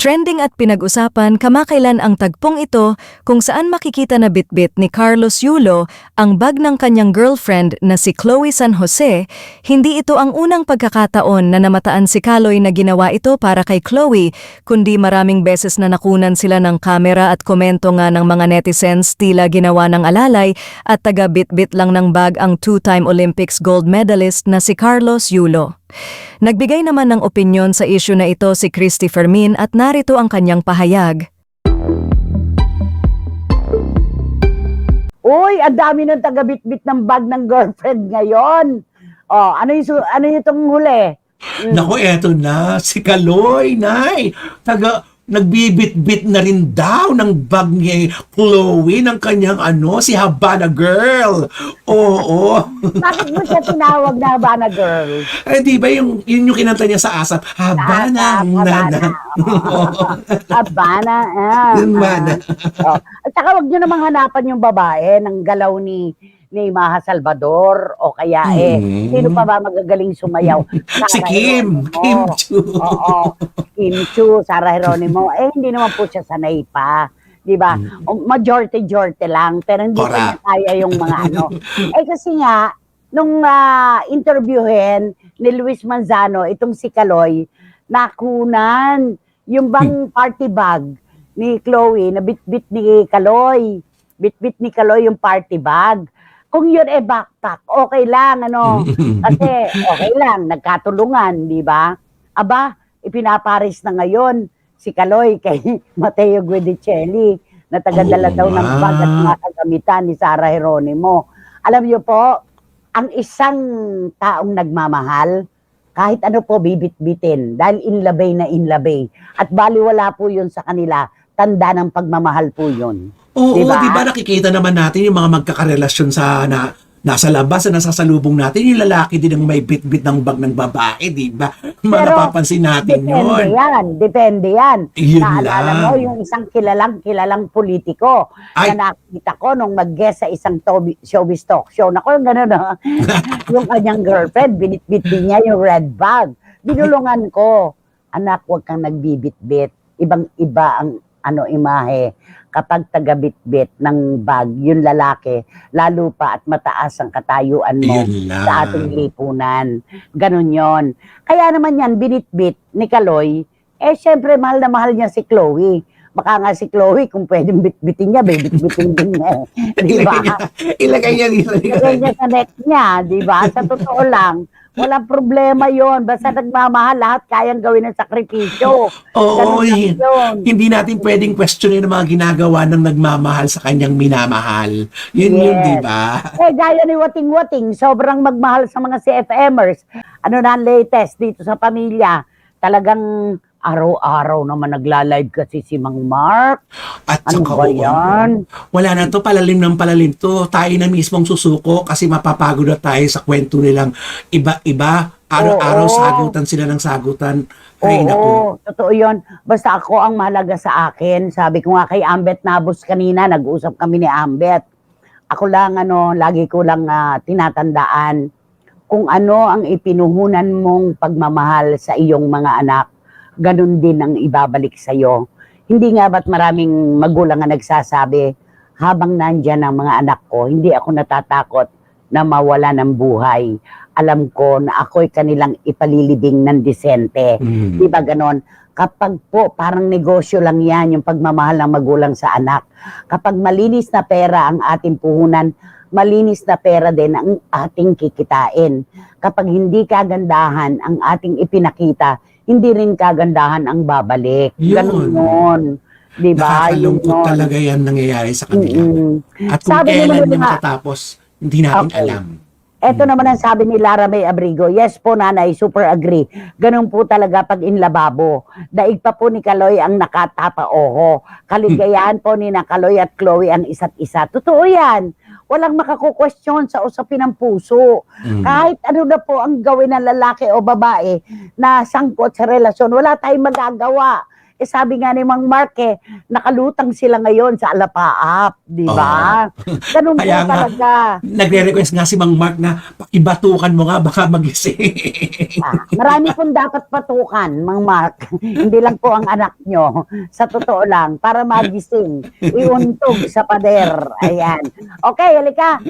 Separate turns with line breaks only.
Trending at pinag-usapan kamakailan ang tagpong ito kung saan makikita na bitbit ni Carlos Yulo ang bag ng kanyang girlfriend na si Chloe San Jose, hindi ito ang unang pagkakataon na namataan si Kaloy na ginawa ito para kay Chloe, kundi maraming beses na nakunan sila ng kamera at komento nga ng mga netizens tila ginawa ng alalay at taga bitbit lang ng bag ang two-time Olympics gold medalist na si Carlos Yulo. Nagbigay naman ng opinyon sa issue na ito si Christy Fermin at narito ang kanyang pahayag.
Uy, ang dami ng tagabitbit ng bag ng girlfriend ngayon. Oh, ano yung ano yung itong huli?
Naku, eto na, si Kaloy, nay. Taga, nagbibit-bit na rin daw ng bag ni Chloe ng kanyang ano, si Habana Girl. Oo.
Bakit mo siya tinawag na Havana girl?
Eh, di ba yung, yun yung kinanta niya sa asap? Habana,
Havana.
nana.
Havana. Ah,
Yun ba na?
oh. At saka wag nyo namang hanapan yung babae ng galaw ni ni Maha Salvador o kaya eh,
Hmm.
sino pa ba magagaling sumayaw?
Si Kim. Kim Chu.
Oo. Kim Chu, Sara Geronimo. Eh, hindi naman po siya sanay pa. Di ba? O, Majority-jorte lang. Pero hindi pa niya
Correct.
kaya yung mga ano. Eh, kasi nga, nung ah, interviewin ni Luis Manzano, itong si Kaloy, nakunan yung bang party bag ni Chloe, na bit-bit ni Kaloy. Bit-bit ni Kaloy yung party bag. Kung yun eh backpack, okay lang, ano. Kasi okay lang, nagkatulungan, di ba? Aba, ipinaparis na ngayon si Kaloy kay Mateo Guidicelli na tagadala
Oo
daw ng bag at mga kagamitan ni Sara Geronimo. Alam niyo po, ang isang taong nagmamahal, kahit ano po bibit-bitin, dahil inlabay na inlabay. At baliwala po yun sa kanila, tanda ng pagmamahal po yun.
Oo,
Diba?
di ba nakikita naman natin yung mga magkakarelasyon sa na, nasa labas na nasasalubong natin, yung lalaki din ang may bit-bit ng bag ng babae, di ba?
Pero,
Mapapansin natin
Depende
yun.
yan, depende yan.
Yun
Naalala
lang.
mo yung isang kilalang kilalang politiko
Ay.
na nakita ko nung mag-guest sa isang tobi- showbiz talk show. Nako, yung gano'n na. yung kanyang girlfriend, binitbit din niya yung red bag. Binulungan ko, anak, huwag kang nagbibitbit. Ibang-iba ang ano imahe kapag tagabitbit ng bag, yung lalaki, lalo pa at mataas ang katayuan mo sa ating lipunan. Ganon yon. Kaya naman yan, binitbit ni Kaloy, eh syempre mahal na mahal niya si Chloe. Baka nga si Chloe, kung pwedeng bitbitin niya, bitbitin din niya. eh. Di ba?
Ilagay niya, ilagay niya, ilagay
Ilagay niya sa neck niya, di ba? Sa totoo lang, walang problema yon Basta nagmamahal, lahat kayang gawin ng sakripisyo.
Oo, eh.
yun.
Hindi natin pwedeng questionin ang mga ginagawa ng nagmamahal sa kanyang minamahal. Yun yun,
Yes.
di ba?
Eh, gaya ni Wating Wating, sobrang magmahal sa mga CFMers. Ano na ang latest dito sa pamilya? Talagang araw-araw naman nagla-live kasi si Mang Mark.
At
Ano
saka,
ba yan?
wala na to, palalim ng palalim to. Tayo na mismong susuko kasi mapapagod na tayo sa kwento nilang iba-iba. Araw-araw
Oo.
sagutan sila ng sagutan. Ay, naku.
Oo, totoo yun. Basta ako ang mahalaga sa akin. Sabi ko nga kay Ambet Nabos kanina, nag-usap kami ni Ambet. Ako lang, ano, lagi ko lang ah, tinatandaan kung ano ang ipinuhunan mong pagmamahal sa iyong mga anak, ganun din ang ibabalik sa iyo. Hindi nga ba't maraming magulang ang nagsasabi, habang nandyan ang mga anak ko, hindi ako natatakot na mawala ng buhay. Alam ko na ako'y kanilang ipalilibing ng disente.
Mm.
Di ba ganon? Kapag po, parang negosyo lang yan, yung pagmamahal ng magulang sa anak. Kapag malinis na pera ang ating puhunan, malinis na pera din ang ating kikitain. Kapag hindi kagandahan ang ating ipinakita, hindi rin kagandahan ang babalik.
Yun.
Ganon yun. Di ba? Yun
Nakakalungkot
yun.
talaga yan nangyayari sa kanila.
Mm-mm.
At kung
Sabi
kailan
nila-
matatapos, hindi natin
Okay.
alam.
Ito naman ang sabi ni Lara May Abrigo. Yes po nanay, super agree. Ganun po talaga pag in lababo. Daig pa po ni Kaloy ang nakatapa oho. Kaligayahan po ni na Kaloy at Chloe ang isa't isa. Totoo yan. Walang makakukwestiyon sa usapin ng puso.
Mm.
Kahit ano na po ang gawin ng lalaki o babae na sangkot sa relasyon, wala tayong magagawa. Eh sabi nga ni Mang Mark eh, nakalutang sila ngayon sa Alapaap, di ba? Ganun po
Kaya nga.
talaga.
Nagre-request nga si Mang Mark na pakibatukan mo nga baka magising.
Ah, marami pong dapat patukan, Mang Mark. Hindi lang po ang anak nyo. Sa totoo lang, para magising. Iuntog sa pader. Ayan. Okay, halika.